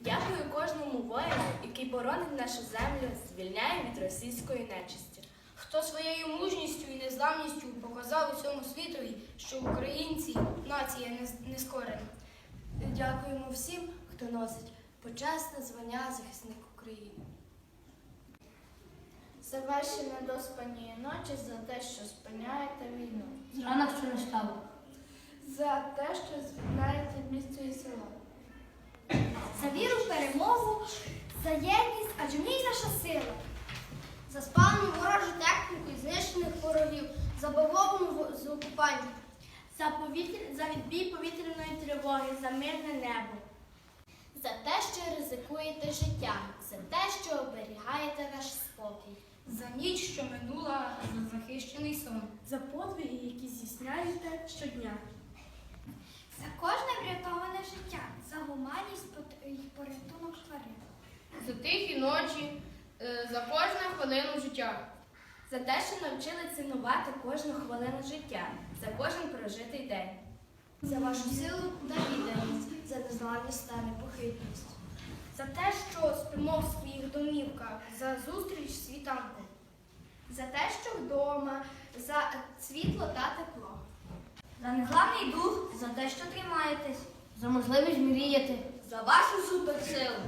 Дякую кожному воїну, який боронить нашу землю, звільняє від російської нечисті. Хто своєю мужністю і незламністю показав усьому світові, що українці нація не- нескорена. Дякуємо всім, хто носить почесне звання захисник України. За ваші недоспані ночі, за те, що спиняєте війну. Зранок, що не стало. За те, що звільняєте місто і село. За віру в перемогу, за єдність, адже в ній наша сила. За спалену ворожу техніку і знищених ворогів, за бавовну з окупантів. За, повітря, за відбій повітряної тривоги, за мирне небо. За те, що ризикуєте життя, за те, що оберігаєте наш спокій. За ніч, що минула, за захищений сон. За подвиги, які здійсняєте щодня. За кожне врятоване життя, за гуманність За тихі ночі, е, за кожну хвилину життя. За те, що навчили цінувати кожну хвилину життя, за кожен прожитий день. За вашу силу та відданість, за незламність та непохитність. За те, що спимо в своїх домівках, за зустріч з світанком. За те, що вдома, за світло та тепло. За незламний дух, за те, що тримаєтесь, за можливість мріяти, за вашу суперсилу.